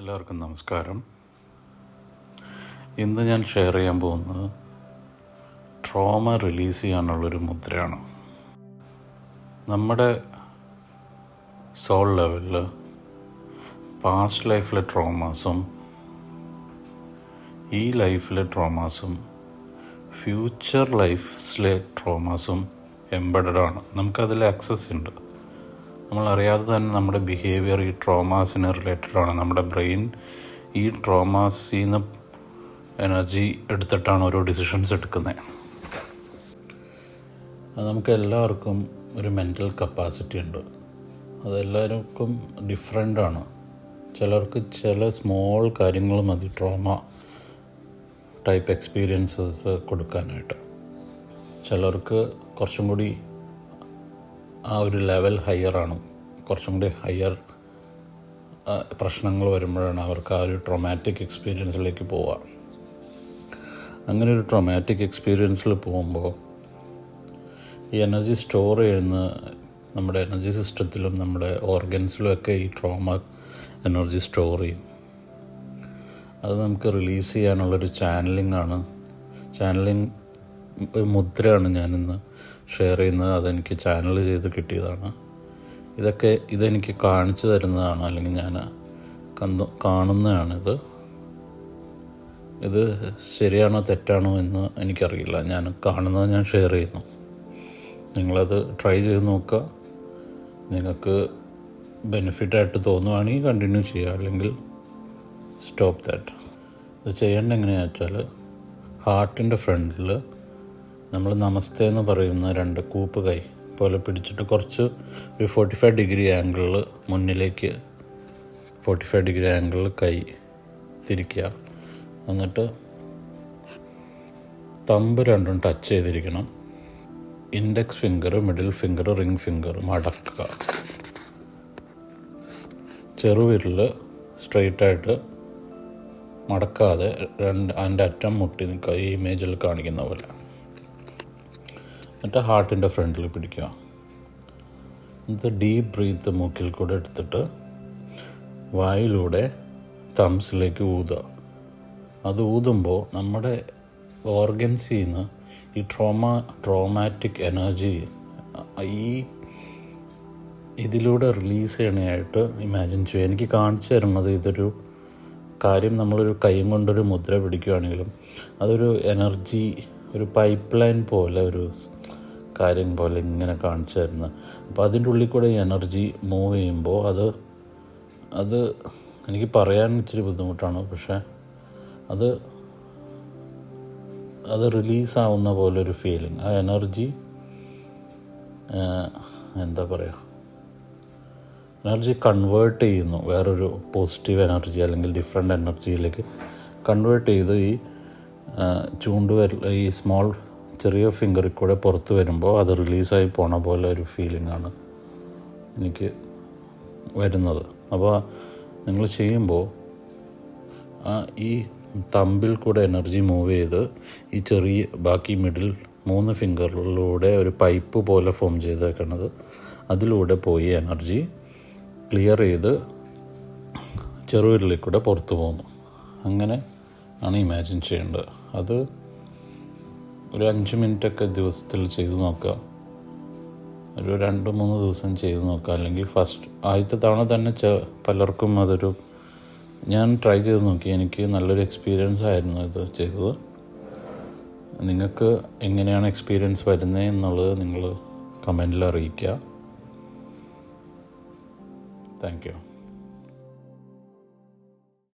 എല്ലാവർക്കും നമസ്കാരം. ഇന്ന് ഞാൻ ഷെയർ ചെയ്യാൻ പോകുന്നത് ട്രോമ റിലീസ് ചെയ്യാനുള്ളൊരു മുദ്രയാണ്. നമ്മുടെ സോൾ ലെവലിൽ പാസ്റ്റ് ലൈഫിലെ ട്രോമാസും ഈ ലൈഫിലെ ട്രോമാസും ഫ്യൂച്ചർ ലൈഫിലെ ട്രോമാസും എംബഡഡ് ആണ്. നമുക്കതിൽ ആക്സസ് ഉണ്ട് നമ്മൾ അറിയാതെ തന്നെ നമ്മുടെ ബിഹേവിയർ ഈ ട്രോമാസിന് റിലേറ്റഡ് ആണ്. നമ്മുടെ ബ്രെയിൻ ഈ ട്രോമാസിൽ നിന്ന് എനർജി എടുത്തിട്ടാണ് ഓരോ ഡിസിഷൻസ് എടുക്കുന്നത് അത് നമുക്ക് എല്ലാവർക്കും ഒരു മെന്റൽ കപ്പാസിറ്റി ഉണ്ട്. അതെല്ലാവർക്കും ഡിഫറെന്റ് ആണ്. ചിലർക്ക് ചില സ്മോൾ കാര്യങ്ങൾ മതി ട്രോമ ടൈപ്പ് എക്സ്പീരിയൻസസ് കൊടുക്കാനായിട്ട്. ചിലർക്ക് കുറച്ചും കൂടി ആ ഒരു ലെവൽ ഹയറാണ് കുറച്ചും കൂടി ഹയർ പ്രശ്നങ്ങൾ വരുമ്പോഴാണ് അവർക്ക് ആ ഒരു ട്രൊമാറ്റിക് എക്സ്പീരിയൻസിലേക്ക് പോവുക. അങ്ങനെ ഒരു ട്രൊമാറ്റിക് എക്സ്പീരിയൻസിൽ പോകുമ്പോൾ ഈ എനർജി സ്റ്റോർ ചെയ്യുന്ന നമ്മുടെ എനർജി സിസ്റ്റത്തിലും നമ്മുടെ ഓർഗൻസിലും ഒക്കെ ഈ ട്രോമ എനർജി സ്റ്റോർ ചെയ്യും. അത് നമുക്ക് റിലീസ് ചെയ്യാനുള്ളൊരു ചാനലിംഗ് ആണ്. ചാനലിംഗ് മുദ്രയാണ് ഞാനിന്ന് ഷെയർ ചെയ്യുന്നത് അതെനിക്ക് ചാനൽ ചെയ്ത് കിട്ടിയതാണ്. ഇതൊക്കെ ഇതെനിക്ക് കാണിച്ചു തരുന്നതാണ് അല്ലെങ്കിൽ ഞാൻ കണ്ടു കാണുന്നതാണിത്. ഇത് ശരിയാണോ തെറ്റാണോ എന്ന് എനിക്കറിയില്ല. ഞാൻ കാണുന്നത് ഞാൻ ഷെയർ ചെയ്യുന്നു. നിങ്ങളത് ട്രൈ ചെയ്ത് നോക്കുക. നിങ്ങൾക്ക് ബെനിഫിറ്റായിട്ട് തോന്നുവാണെങ്കിൽ കണ്ടിന്യൂ ചെയ്യുക അല്ലെങ്കിൽ സ്റ്റോപ്പ് ദാറ്റ് ഇത് ചെയ്യേണ്ട എങ്ങനെയാണെന്ന് വെച്ചാൽ ഹാർട്ടിന്റെ ഫ്രണ്ടിൽ നമ്മൾ നമസ്തേ എന്ന് പറയുന്ന രണ്ട് കൂപ്പ് കൈ പോലെ പിടിച്ചിട്ട് കുറച്ച് ഒരു ഫോർട്ടി ഫൈവ് ഡിഗ്രി ആംഗിളിൽ മുന്നിലേക്ക് ഫോർട്ടി ഫൈവ് ഡിഗ്രി ആംഗിളിൽ കൈ തിരിക്കുക. എന്നിട്ട് തമ്പ് രണ്ടും ടച്ച് ചെയ്തിരിക്കണം. Index finger middle finger ring finger മടക്കുക. ചെറുവിരൽ സ്ട്രെയിറ്റായിട്ട് മടക്കാതെ രണ്ട് അതിന്റെ അറ്റം മുട്ടി നിൽക്കുക. ഈ ഇമേജിൽ കാണിക്കുന്ന പോലെ. എന്നിട്ട് ഹാർട്ടിന്റെ ഫ്രണ്ടിൽ പിടിക്കുക. എന്നിട്ട് ഡീപ്പ് ബ്രീത്ത് മൂക്കിൽ കൂടെ എടുത്തിട്ട് വായിലൂടെ തംസിലേക്ക് ഊതുക. അത് ഊതുമ്പോൾ നമ്മുടെ ഓർഗൻസിൽ നിന്ന് ഈ ട്രോമ ട്രോമാറ്റിക് എനർജി ഈ ഇതിലൂടെ റിലീസ് ചെയ്യണമായിട്ട് ഇമാജിൻ ചെയ്യുക. എനിക്ക് കാണിച്ചു തരുന്നത് ഇതൊരു കാര്യം നമ്മളൊരു കൈയും കൊണ്ടൊരു മുദ്ര പിടിക്കുകയാണെങ്കിലും അതൊരു എനർജി ഒരു പൈപ്പ് ലൈൻ പോലെ ഒരു കാര്യം പോലെ ഇങ്ങനെ കാണിച്ചു തരുന്നത്. അപ്പോൾ അതിന്റെ ഉള്ളിൽ കൂടെ ഈ എനർജി മൂവ് ചെയ്യുമ്പോൾ അത് അത് എനിക്ക് പറയാൻ ഇച്ചിരി ബുദ്ധിമുട്ടാണ്. പക്ഷേ അത് അത് റിലീസാവുന്ന പോലെ ഒരു ഫീലിംഗ്. ആ എനർജി എന്താ പറയുക എനർജി കൺവേർട്ട് ചെയ്യുന്നു. വേറൊരു പോസിറ്റീവ് എനർജി അല്ലെങ്കിൽ ഡിഫറെന്റ് എനർജിയിലേക്ക് കൺവേർട്ട് ചെയ്ത് ഈ ചൂണ്ടുവരൽ ഈ സ്മോൾ ചെറിയ ഫിംഗറിൽ കൂടെ പുറത്ത് വരുമ്പോൾ അത് റിലീസായി പോണ പോലെ ഒരു ഫീലിംഗ് ആണ് എനിക്ക് വരുന്നത്. അപ്പോൾ നിങ്ങൾ ചെയ്യുമ്പോൾ ഈ തമ്പിൽ കൂടെ എനർജി മൂവ് ചെയ്ത് ഈ ചെറിയ ബാക്കി മിഡിൽ മൂന്ന് ഫിംഗറിലൂടെ ഒരു പൈപ്പ് പോലെ ഫോം ചെയ്തേക്കണത്. അതിലൂടെ പോയി എനർജി ക്ലിയർ ചെയ്ത് ചെറുവിരലിൽ കൂടെ പുറത്തു പോകുന്നു. അങ്ങനെ ആണ് ഇമാജിൻ ചെയ്യേണ്ടത്. അത് ഒരു അഞ്ച് മിനിറ്റൊക്കെ ദിവസത്തിൽ ചെയ്തു നോക്കുക. ഒരു രണ്ട് മൂന്ന് ദിവസം ചെയ്തു നോക്കുക. അല്ലെങ്കിൽ ഫസ്റ്റ് ആദ്യത്തെ തവണ തന്നെ പലർക്കും അതൊരു ഞാൻ ട്രൈ ചെയ്ത് നോക്കി. എനിക്ക് നല്ലൊരു എക്സ്പീരിയൻസ് ആയിരുന്നു ഇത് ചെയ്തത്. നിങ്ങൾക്ക് എങ്ങനെയാണ് എക്സ്പീരിയൻസ് വരുന്നത് എന്നുള്ളത് നിങ്ങൾ കമന്റിൽ അറിയിക്കുക. Thank you